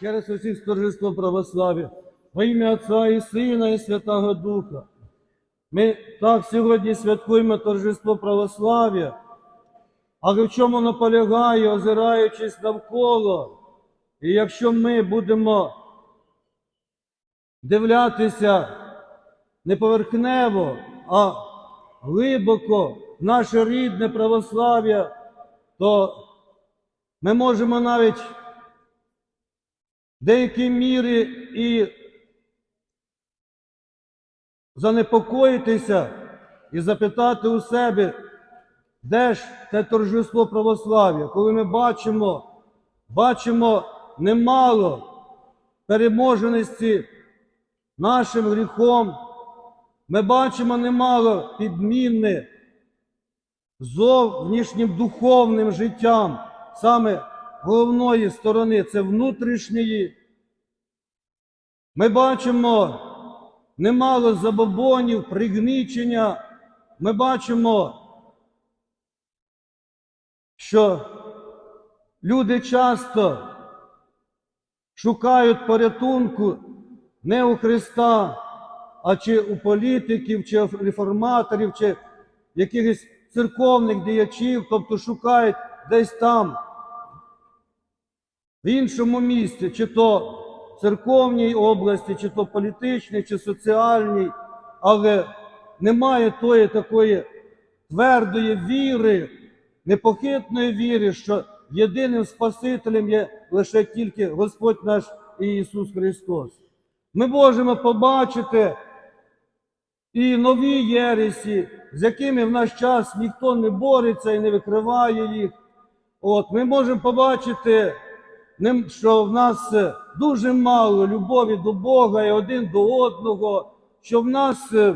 через усіх торжество православ'я, во ім'я Отця і Сина, і Святого Духа. Ми так сьогодні святкуємо торжество православ'я, але в чому воно полягає, озираючись навколо. І якщо ми будемо дивлятися не поверхнево, а глибоко наше рідне православ'я, то ми можемо навіть деякій мірі і занепокоїтися і запитати у себе, де ж те торжество православ'я, коли ми бачимо, бачимо немало переможеності нашим гріхом, ми бачимо немало підмінне зовнішнім духовним життям, саме головної сторони це внутрішньої. Ми бачимо немало забобонів, пригнічення. Ми бачимо, що люди часто шукають порятунку не у Христа, а чи у політиків, чи у реформаторів, чи якихось церковних діячів, тобто шукають десь там, в іншому місці, чи то церковній області, чи то політичній, чи соціальній, але немає тої такої твердої віри, непохитної віри, що єдиним Спасителем є лише тільки Господь наш Ісус Христос. Ми можемо побачити і нові єресі, з якими в наш час ніхто не бореться і не викриває їх. От, ми можемо побачити, що в нас е, дуже мало любові до Бога і один до одного, що в нас е,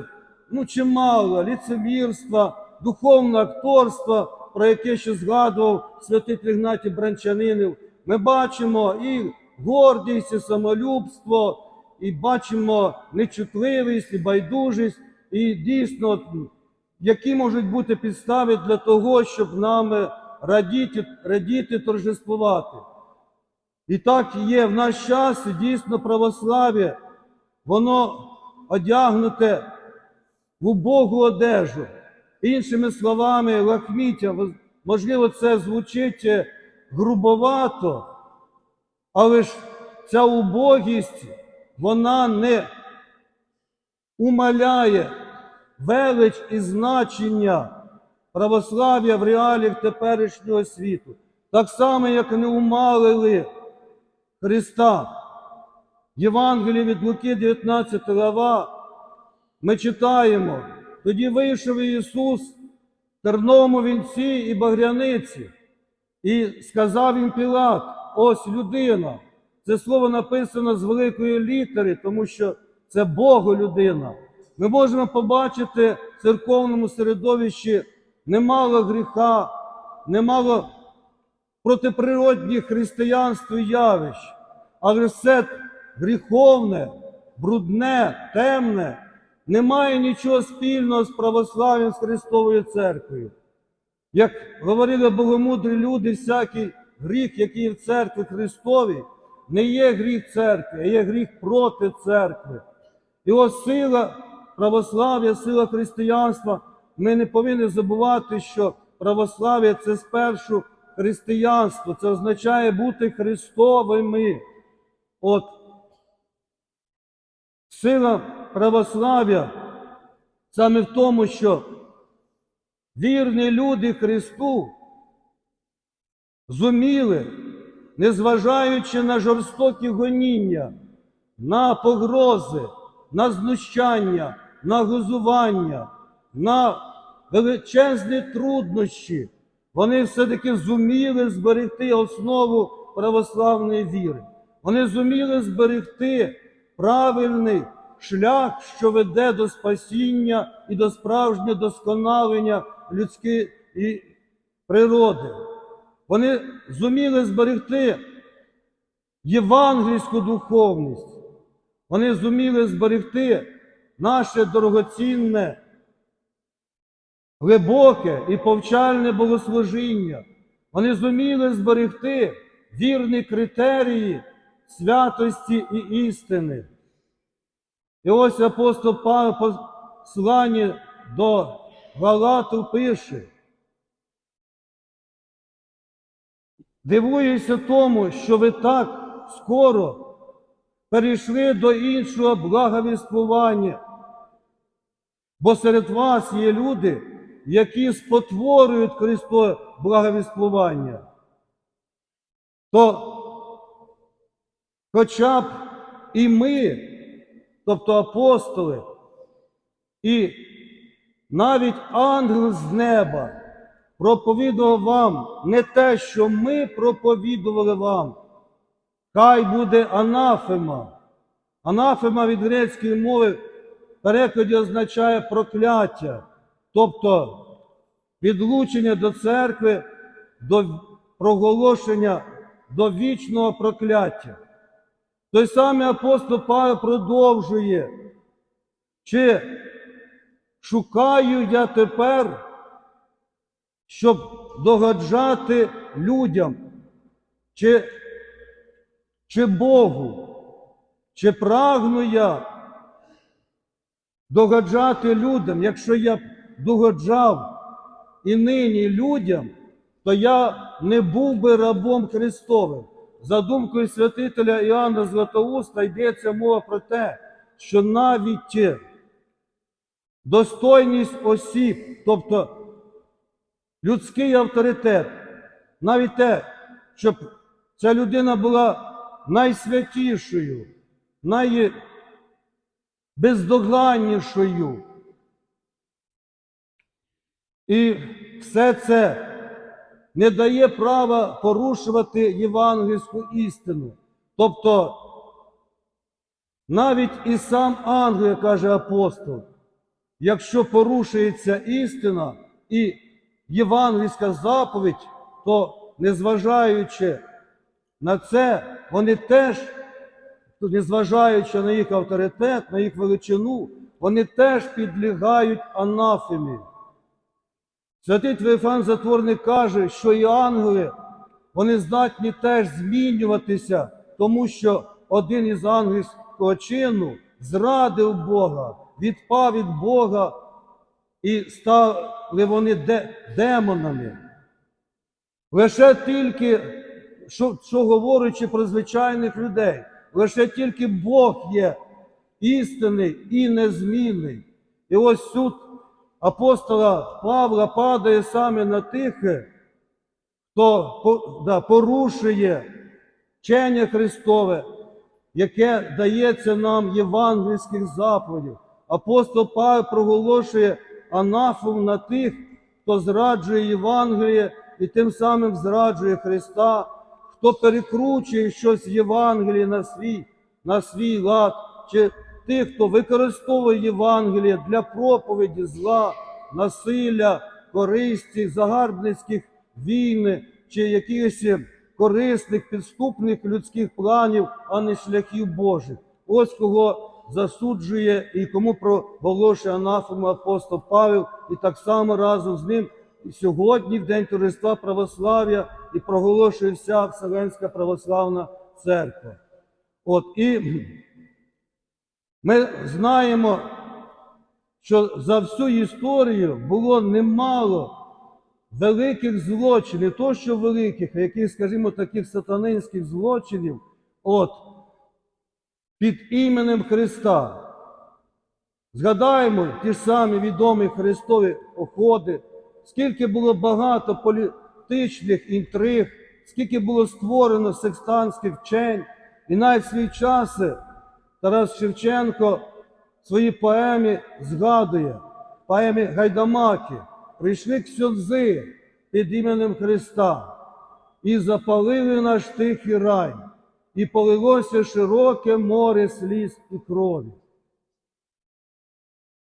ну, чимало ліцевірства, духовного акторства, про яке ще згадував святий Ігнатій Бранчанинів. Ми бачимо і гордість, і самолюбство, і бачимо нечутливість, і байдужість, і дійсно, які можуть бути підстави для того, щоб нам радіти, радіти торжествувати. І так є в наш час дійсно православ'я, воно одягнуте в убогу одежу. Іншими словами, лахміття, можливо, це звучить е, грубовато, але ж ця убогість, вона не умаляє велич і значення православ'я в реаліях теперішнього світу. Так само, як не умалили Христа. Євангелії від Луки, 19 глава, ми читаємо, тоді вийшов Ісус в терновому вінці і багряниці, і сказав їм Пілат, ось людина. Це слово написано з великої літери, тому що це Богу людина. Ми можемо побачити в церковному середовищі немало гріха, немало протиприродних християнству явищ, але все гріховне, брудне, темне не має нічого спільного з православ'ям з Христовою церквою. Як говорили богомудрі люди, всякий гріх, який в церкві Христовій, не є гріх церкви, а є гріх проти церкви. І ось сила православ'я, сила християнства. Ми не повинні забувати, що православ'я це спершу християнство, це означає бути Христовими. От сила православ'я саме в тому, що вірні люди Христу зуміли, незважаючи на жорстокі гоніння, на погрози, на знущання, на гузування, на величезні труднощі, вони все-таки зуміли зберегти основу православної віри. Вони зуміли зберегти правильний шлях, що веде до спасіння і до справжнього досконалення людської природи. Вони зуміли зберегти євангельську духовність. Вони зуміли зберегти наше дорогоцінне, глибоке і повчальне богослужіння. Вони зуміли зберегти вірні критерії святості і істини. І ось апостол Павло посланні до Галату пише. Дивуюся тому, що ви так скоро перейшли до іншого благовіствування. Бо серед вас є люди, які спотворюють Христове благовіствування. То хоча б і ми, тобто апостоли, і навіть ангел з неба проповідував вам не те, що ми проповідували вам. Хай буде анафема. Анафема від грецької мови в перекладі означає прокляття, тобто відлучення до церкви, до проголошення до вічного прокляття. Той самий апостол Павло продовжує, чи шукаю я тепер, щоб догоджати людям, чи, чи Богу, чи прагну я догоджати людям, якщо я догоджав і нині людям, то я не був би рабом Христовим. За думкою святителя Іоанна Златоуста йдеться мова про те, що навіть достойність осіб, тобто людський авторитет, навіть те, щоб ця людина була найсвятішою, найбездоганнішою. І все це не дає права порушувати євангельську істину. Тобто, навіть і сам ангел, каже апостол, якщо порушується істина і євангельська заповідь, то незважаючи на це, вони теж, незважаючи на їх авторитет, на їх величину, вони теж підлягають анафемі. Святий Твоєфан Затворник каже, що і ангели, вони здатні теж змінюватися, тому що один із ангельського чину зрадив Бога, відпав від Бога і стали вони де, демонами. Лише тільки, що, що говорячи про звичайних людей, лише тільки Бог є істинний і незмінний. І ось тут апостола Павла падає саме на тих, хто да, порушує вчення Христове, яке дається нам євангельських заповідей. Апостол Павло проголошує анафом на тих, хто зраджує Євангеліє і тим самим зраджує Христа, хто перекручує щось в Євангелії на свій, на свій лад, чи тих, хто використовує Євангеліє для проповіді зла, насилля, користі, загарбницьких війни чи якихось корисних, підступних людських планів, а не шляхів Божих. Ось кого засуджує і кому проголошує анафему апостол Павел, і так само разом з ним і сьогодні, в День Торжества Православ'я, і проголошує вся Вселенська православна церква. От і ми знаємо, що за всю історію було немало великих злочинів, не то що великих, а яких, скажімо, таких сатанинських злочинів, от, під іменем Христа. Згадаємо ті ж самі відомі Христові походи, скільки було багато політичних інтриг, скільки було створено секстанських вчень, і навіть свій час Тарас Шевченко в своїй поемі згадує, поемі Гайдамаки, прийшли ксьонзи під іменем Христа і запалили наш тихий рай, і полилося широке море сліз і крові.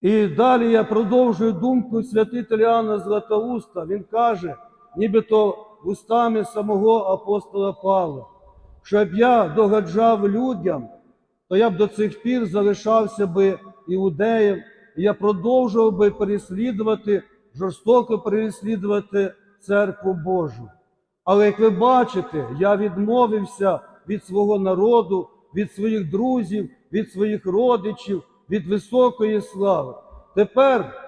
І далі я продовжую думку святителя Іоанна Златоуста. Він каже, нібито устами самого апостола Павла, щоб я догаджав людям, то я б до цих пір залишався би іудеєм, і я продовжував би переслідувати, жорстоко переслідувати церкву Божу. Але як ви бачите, я відмовився від свого народу, від своїх друзів, від своїх родичів, від високої слави. Тепер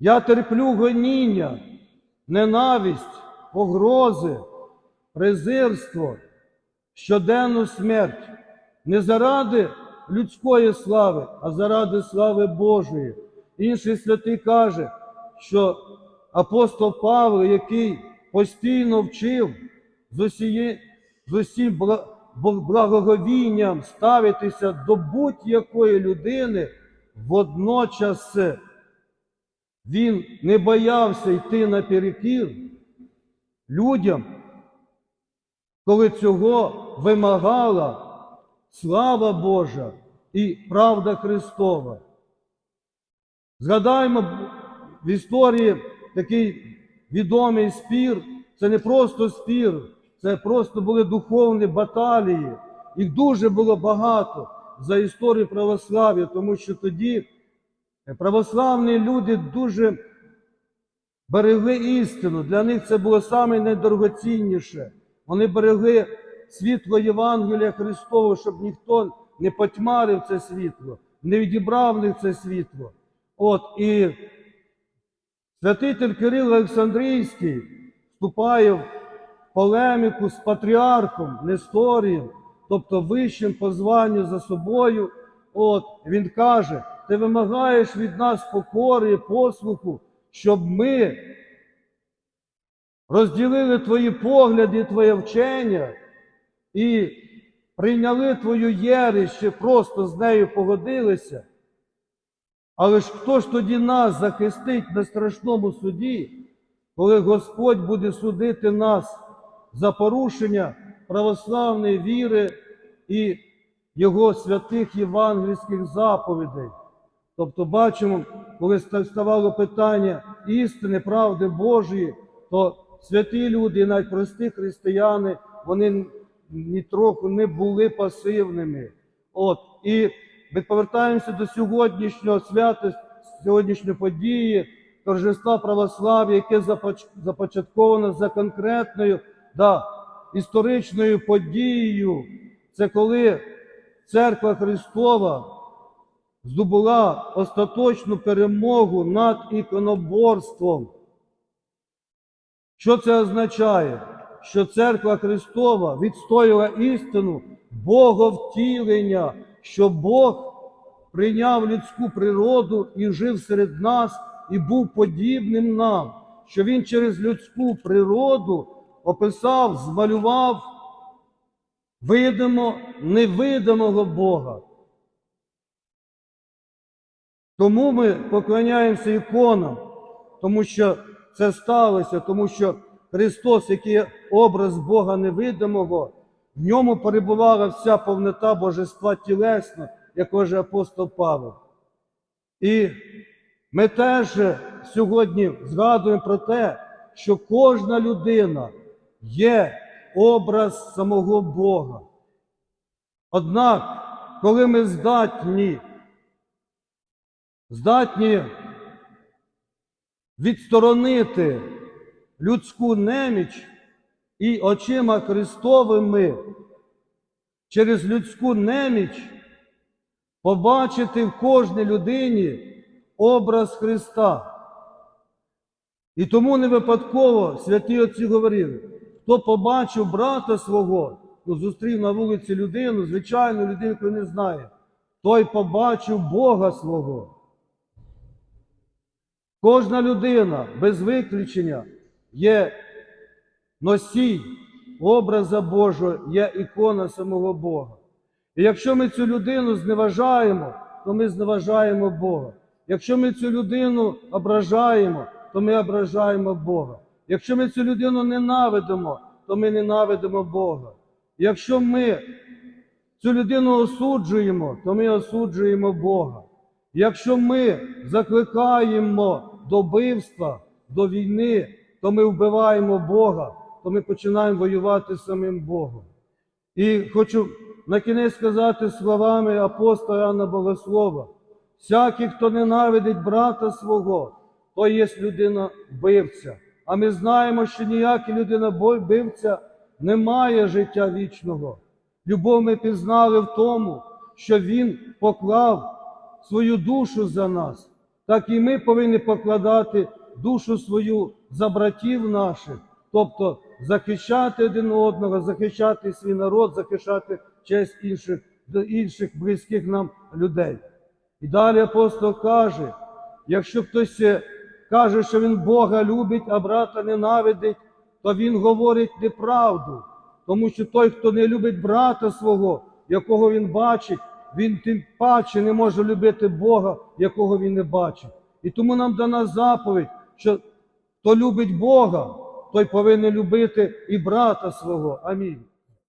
я терплю гоніння, ненависть, погрози, презирство, щоденну смерть не заради людської слави, а заради слави Божої. Інший святий каже, що апостол Павло, який постійно вчив з, усіє, з усім благоговінням ставитися до будь-якої людини, водночас він не боявся йти наперекір людям, коли цього вимагала слава Божа і правда Христова. Згадаймо в історії такий відомий спір. Це не просто спір, це просто були духовні баталії. Їх дуже було багато за історію православ'я, тому що тоді православні люди дуже берегли істину. Для них це було найдорогоцінніше. Вони берегли світло Євангелія Христового, щоб ніхто не потьмарив це світло, не відібрав них це світло. От і святитель Кирил Олександрійський вступає в полеміку з патріархом Несторієм, тобто вищим по званню за собою. От він каже: ти вимагаєш від нас покори і послуху, щоб ми розділили твої погляди, твоє вчення і прийняли твою єресь, чи просто з нею погодилися. Але ж хто ж тоді нас захистить на страшному суді, коли Господь буде судити нас за порушення православної віри і Його святих євангельських заповідей? Тобто бачимо, коли ставало питання істини, правди Божої, то святі люди, і навіть прості християни, вони нітрохи не були пасивними. От, і ми повертаємося до сьогоднішнього свята, сьогоднішньої події, торжества православ'я, яке започ- започатковано за конкретною да, історичною подією. Це коли Церква Христова здобула остаточну перемогу над іконоборством. Що це означає? Що церква Христова відстояла істину Боговтілення, що Бог прийняв людську природу і жив серед нас, і був подібним нам, що Він через людську природу описав, змалював видимо невидимого Бога. Тому ми поклоняємося іконам, тому що це сталося, тому що Христос, який є образ Бога невидимого, в ньому перебувала вся повнота божества тілесно, як каже апостол Павло. І ми теж сьогодні згадуємо про те, що кожна людина є образ самого Бога. Однак, коли ми здатні здатні відсторонити людську неміч і очима Христовими через людську неміч побачити в кожній людині образ Христа. І тому не випадково святі отці говорили, хто побачив брата свого, ну, зустрів на вулиці людину, звичайну людину, яку не знає, той побачив Бога свого. Кожна людина без виключення є носій образа Божого, є ікона самого Бога. І якщо ми цю людину зневажаємо, то ми зневажаємо Бога. Якщо ми цю людину ображаємо, то ми ображаємо Бога. Якщо ми цю людину ненавидимо, то ми ненавидимо Бога. Якщо ми цю людину осуджуємо, то ми осуджуємо Бога. Якщо ми закликаємо до вбивства, до війни, то ми вбиваємо Бога, то ми починаємо воювати з самим Богом. І хочу на кінець сказати словами апостола Іоанна Богослова: всякий, хто ненавидить брата свого, то є людина вбивця. А ми знаємо, що ніякий людина вбивця немає життя вічного. Любов ми пізнали в тому, що Він поклав свою душу за нас, так і ми повинні покладати душу свою за братів наших, тобто захищати один одного, захищати свій народ, захищати честь інших, інших близьких нам людей. І далі апостол каже, якщо хтось каже, що він Бога любить, а брата ненавидить, то він говорить неправду. Тому що той, хто не любить брата свого, якого він бачить, він тим паче не може любити Бога, якого він не бачить. І тому нам дана заповідь, що хто любить Бога, той повинен любити і брата свого. Амінь.